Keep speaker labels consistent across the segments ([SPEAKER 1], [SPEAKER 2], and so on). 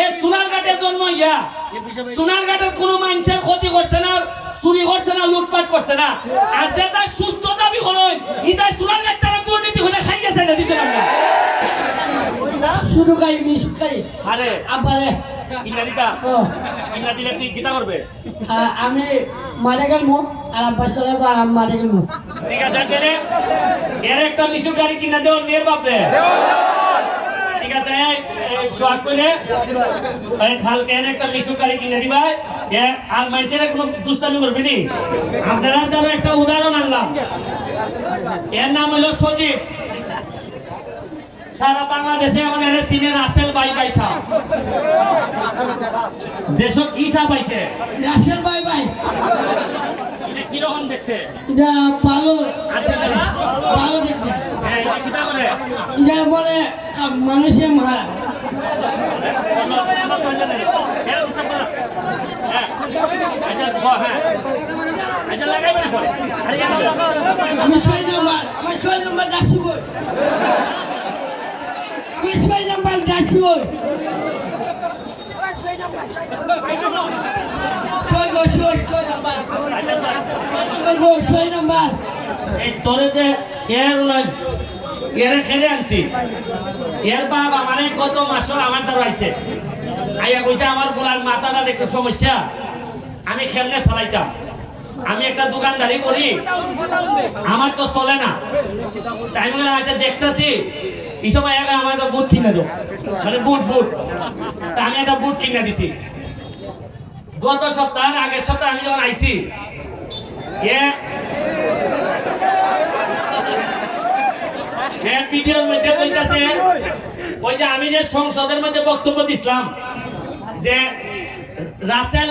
[SPEAKER 1] এ সোনারঘাটে জন্ম ইয়া। সোনারঘাটের কোনো মানুষের ক্ষতি করছে না চুরি করছে না লুটপাট করছে না। আর যেটা সুস্থ দাবি হলো ইতাই সোনারঘাট তারা দুর্নীতি হলে খাইয়েছে না দিছে না।
[SPEAKER 2] শুরু খাই মিশ খাই।
[SPEAKER 1] আরে
[SPEAKER 2] আবারে
[SPEAKER 1] কিনা দিতা
[SPEAKER 2] ও।
[SPEAKER 1] দিলে তুই করবে?
[SPEAKER 2] আমি মারা গেল মো আর আব্বার সাথে বা আমি মারা গেল মো।
[SPEAKER 1] ঠিক আছে এর একটা মিশু গাড়ি কিনা দেও নিয়ে বাপরে। ঠিক আছে? সোয়াগ কইলে? এই খালকে এর একটা মিশু গাড়ি কিনে দিবা। এ, আর মানুষের কোনো দুষ্টামি করবে নি? আপনারা দ্বারা একটা উদাহরণ আনলাম। এর নাম হলো সজীব। সারা বাংলাদেশে আমাদের সিনের আসেল বাই বাই সাহ। দেশ কি সাহ পাইছে?
[SPEAKER 2] ভাই ভাই
[SPEAKER 1] এটা কীরকম দেখতে?
[SPEAKER 2] এটা ভালো ভালো দেখতে।
[SPEAKER 1] হ্যাঁ, এটা কিতা করে
[SPEAKER 2] এটা বলে মানুষে মারা। আমি ছয় নম্বর আমি ছয় নম্বর ডাকছি আমি ছয় নম্বর ডাকছি বই ছয় গো ছয় ছয় নম্বর গো ছয় নম্বর।
[SPEAKER 1] তোরে যে এর খেলে আনছি। এর বাপ আমার গত মাস আমার দ্বারা আইছে। আইয়া কইছে, আমার ফুলার মাথাটা দেখতে সমস্যা। আমি খেমনে চালাইতাম। আমি একটা দোকানদারি করি। আমার তো চলে না। তাই বলে আচ্ছা দেখতেছি। এই সময় একা আমার একটা বুট কিনে দেবো মানে বুট বুট। তা আমি একটা বুট কিনে দিছি। গত সপ্তাহ আগের সপ্তাহে আমি যখন আইছি এ হ্যাঁ ভিডিওর মধ্যে কইতাছে ওই যে আমি যে সংসদের মধ্যে বক্তব্য দিছিলাম যে রাসেল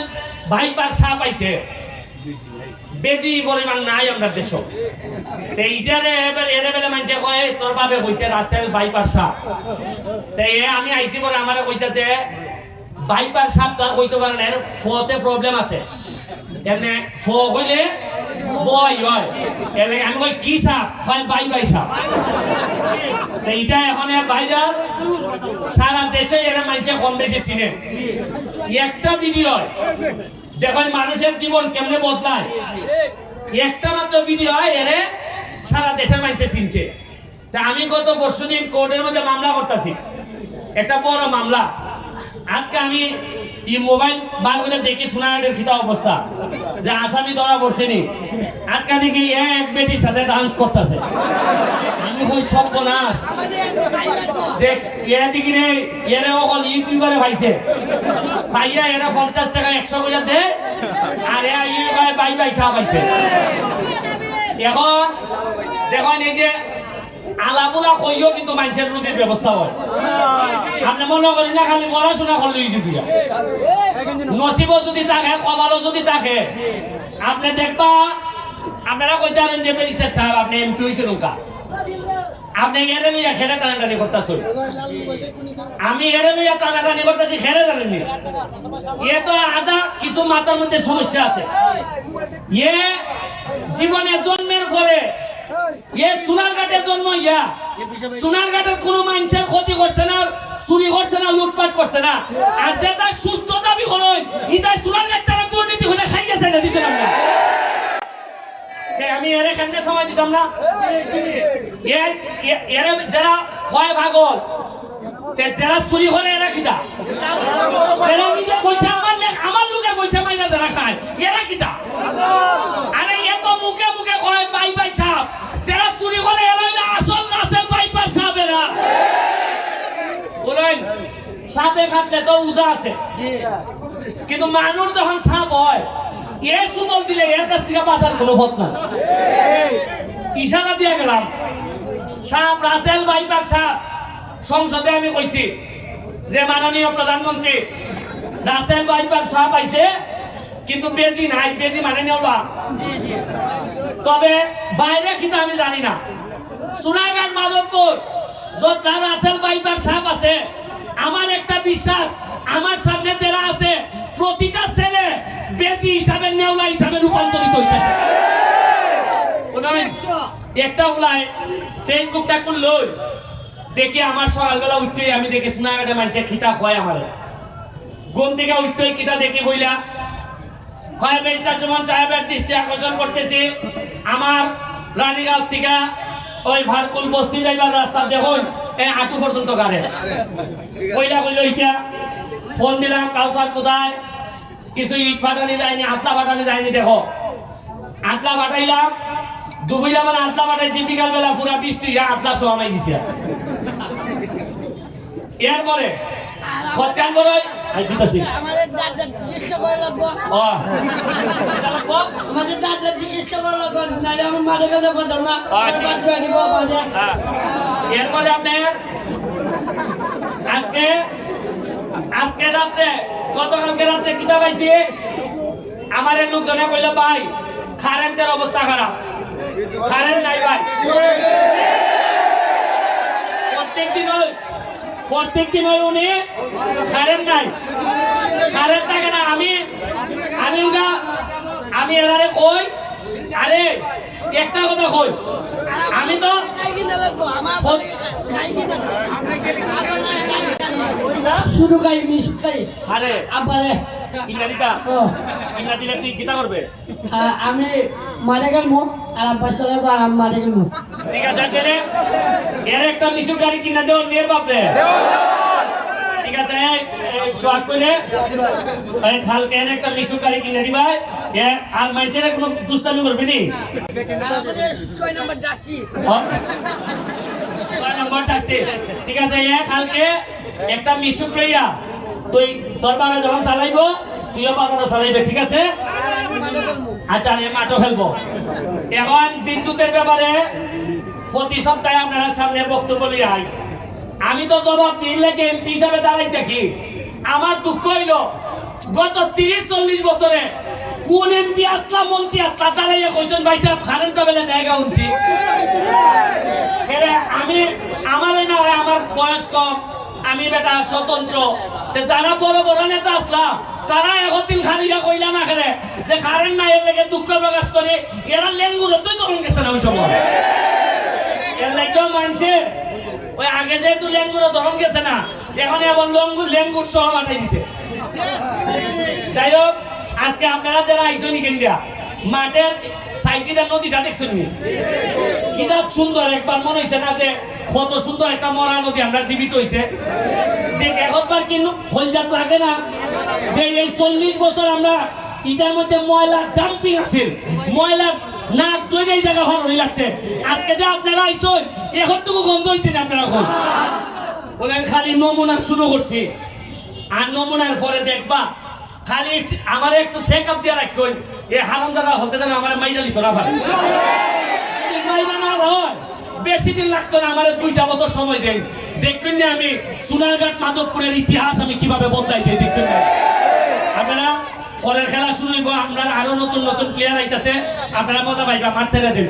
[SPEAKER 1] ভাইপার সাপ পাইছে বেশি পরিমাণ নাই আমরা দেশ। এইটারে এবার এরে বেলে মানছে কয় তোর বাবে কইছে রাসেল ভাইপার সাপ। তে এ আমি আইছি পরে আমারে কইতাছে ভাইপার সাপ তো আর কইতে পারে না, এর ফতে প্রবলেম আছে। এমনি ফ কইলে বয় হয় এলে আমি কি সাপ? হয় বাই বাই সাপ। তো এখন ভাইরাল। সারা দেশে এরা মানছে কম বেশি চিনে। একটা ভিডিও দেখুন মানুষের জীবন কেমনে বদলায়। একটা মাত্র ভিডিও এরে সারা দেশের মানুষে চিনছে। তা আমি গত পরশু দিন কোর্টের মধ্যে মামলা করতেছি। একটা বড় মামলা। আজকে আমি এই মোবাইল বার করে দেখি সোনাঘাটের খিতা অবস্থা। যে আসামি ধরা পড়ছে নি আজকে দেখি এক বেটির সাথে ডান্স করতেছে। আমি কই ছব্ব নাশ যে এ দেখি রে, এরে অকল ইউটিউবারে পাইছে। পাইয়া এরা পঞ্চাশ টাকা, একশো করে দে, আর এ ইউটিউবারে বাই বাই চা পাইছে। এখন দেখুন এই যে আলাপুলা কইও কিন্তু মানুষের রুজির ব্যবস্থা হয়। আপনি মনে করেন না খালি পড়াশোনা করলে যদি নসিব যদি থাকে কপালও যদি থাকে আপনি দেখবা আপনারা কইতে পারেন যে সাহেব আপনি এমপি হয়েছেন আপনি লইয়া খেলে টানাটানি করতেছেন। আমি এরে লইয়া টানাটানি করতেছি খেলে জানেননি। এ তো আদা কিছু মাথার মধ্যে সমস্যা আছে। এ জীবনে জন্মের পরে এ সোনারঘাটে জন্ম ইয়া সোনারঘাটের কোনো মানুষের ক্ষতি করছে না চুরি করছে না লুটপাট করছে না আর যেটা সুস্থ দাবি হলো ইতাই সোনারঘাট তারা দুর্নীতি হলে খাইয়েছে না দিছে না। আমি এর এখানে সময় দিতাম না? এর যারা হয় ভাগল যারা চুরি করে এরা খিদা এরা নিজে কইছে আমার আমার লোকে কইছে মাইনা যারা খায় এরা খিদা আরে এত মুখে মুখে কয় বাই বাই চুরি করে এরা হইল আসল আসল বাই বাই সাপ এরা বলেন সাপে কাটলে তো উজা আছে। কিন্তু মানুষ যখন সাপ হয় এ সুবল দিলে এর কাছ থেকে বাঁচার কোনো পথ না ইশারা দিয়ে গেলাম সাপ রাসেল ভাইপার সাপ। সংসদে আমি কইছি যে মাননীয় প্রধানমন্ত্রী রাসেল ভাইপার সাপ আইছে কিন্তু বেজি নাই বেজি মানে নেওয়া। তবে বাইরে কিন্তু আমি জানি না। সোনাঘাট মাধবপুর, যত রাসেল ভাইপার সাপ আছে। আমার একটা বিশ্বাস, আমার সামনে যারা আছে, প্রতিটা ছেলে বেজি হিসাবে, নেওলা হিসাবে রূপান্তরিত হইতেছে। একটা উলায় ফেসবুকটা খুললো দেখি আমার সকালবেলা উঠতে আমি দেখি সোনাঘাটে মানুষের খিতাব হয় আমার। ঘুম থেকে উঠতেই কিতা দেখি বইলা হয় বেটা যেমন সাহেবের দৃষ্টি আকর্ষণ করতেছি আমার রানীগাঁও থেকে ওই ভারকুল বস্তি যাইবার রাস্তা দেখুন এই আটু পর্যন্ত গাড়ে। কইলা কইল ইটা ফোন দিলাম, কাউসার কোথায়? কিছু ইট ফাটানি যায়নি আটলা ফাটানি যায়নি, দেখো। আটলা ফাটাইলাম দুপুরা মানে আটলা ফাটাইছি বিকাল বেলা পুরা বৃষ্টি আটলা সোয়ামাই দিছি। এরপরে কতক্ষণ বড় আই দিতাছি।
[SPEAKER 2] আমাদের দাদা চিকিৎসা করে লাগবো।
[SPEAKER 1] ও
[SPEAKER 2] আমাদের দাদা চিকিৎসা করে লাগবো নাহলে আমার মাঠে কাছে পাঠাম না। আমার বাচ্চা নিব পাঠে।
[SPEAKER 1] এরপরে আপনার আজকে আজকে রাত্রে গতকালকে রাত্রে কিতা পাইছি? আমার লোকজনে কইল ভাই কারেন্টের অবস্থা খারাপ। কারেন্ট নাই ভাই। প্রত্যেক দিন ওই প্রত্যেক দিন ওই উনি কারেন্ট নাই। কারেন্ট থাকে না আমি আমি আমি এরারে কই আরে একটা কথা কই আমি তো
[SPEAKER 2] শুধু খাই মিশ খাই।
[SPEAKER 1] আরে দিতা
[SPEAKER 2] ও।
[SPEAKER 1] দিলে তুই কিতা করবে?
[SPEAKER 2] আমি মারা গেলবো আর আমি মারা গেলবো
[SPEAKER 1] ঠিক আছে তাহলে এর একটা মিশুক গাড়ি কিনা দেও, নিয়ে বাপরে। ঠিক আছে সোয়াগ কইলে, এই খালকে এর একটা মিশুক গাড়ি কিনে দিবা এ, আর মাইছের কোনো দুষ্টামি করবি নি?
[SPEAKER 2] ছয় নম্বর
[SPEAKER 1] আছে ঠিক আছে, এ খালকে একটা মিশুক লইয়া তুই তোর বাবা যখন চালাইবো, তুইও বাজারে চালাইবে, ঠিক আছে? আচ্ছা আমি মাঠও খেলব। এখন বিদ্যুতের ব্যাপারে প্রতি সপ্তাহে আপনারা সামনে বক্তব্য নিয়ে আই আমি তো জবাব দিন লেগে এমপি হিসাবে দাঁড়াই থাকি। আমার দুঃখ হইল, গত তিরিশ চল্লিশ বছরে কোন এমপি আসলা, মন্ত্রী আসলা, দাঁড়াইয়া কইছেন, ভাই সাহেব কারেন্ট বেলে জায়গা উঠছি আমি, আমার না হয় আমার বয়স কম, আমি বেটা স্বতন্ত্র। তে যারা বড় বড় নেতা আসলাম তারা একদিন খালিকা কইলা না খেলে, যে কারেন্ট নাই, এর লেগে দুঃখ প্রকাশ করে, এরা লেঙ্গুর তুই তখন গেছে না ওই সময় এর লেগেও মানছে, ওই আগে যে যেহেতু লেঙ্গুর ধরন গেছে না, এখন এবার লঙ্গুর লেঙ্গুর সহ বানাই দিছে। যাই হোক আজকে আপনারা যারা আইসনি কেন্দ্রিয়া মাঠের সাইডটা নদীটা দেখছেন নি? কি যা সুন্দর, একবার মনে হয়েছে না যে কত সুন্দর একটা মরা নদী আমরা জীবিত হয়েছে দেখ, একবার কিন্তু হলজাত লাগে না। যে এই চল্লিশ বছর আমরা ইটার মধ্যে ময়লা ডাম্পিং আছে ময়লা না দুই জায়গা হরণি লাগছে। আজকে যে আপনারা আইসো এখনটুকু গন্ধ হয়েছে না আপনারা এখন? বলেন, খালি নমুনা শুরু করছি। আর নমুনার পরে দেখবা, খালি আমার একটু চেক আপ দিয়ে রাখতো এ হারাম দাদা হতে যেন আমার মাইরা লিত না পারে মাইরা না হয়, বেশি দিন লাগতো না, আমার দুইটা বছর সময় দেন দেখবেন না আমি সোনারঘাট মাধবপুরের ইতিহাস আমি কীভাবে বদলাই দিই, দেখবেন না। আপনারা পরের খেলা আপনারা আরও নতুন নতুন প্লেয়ার আইতাছে, আপনারা মজা পাইবা, মাঠ ছেড়ে দিন।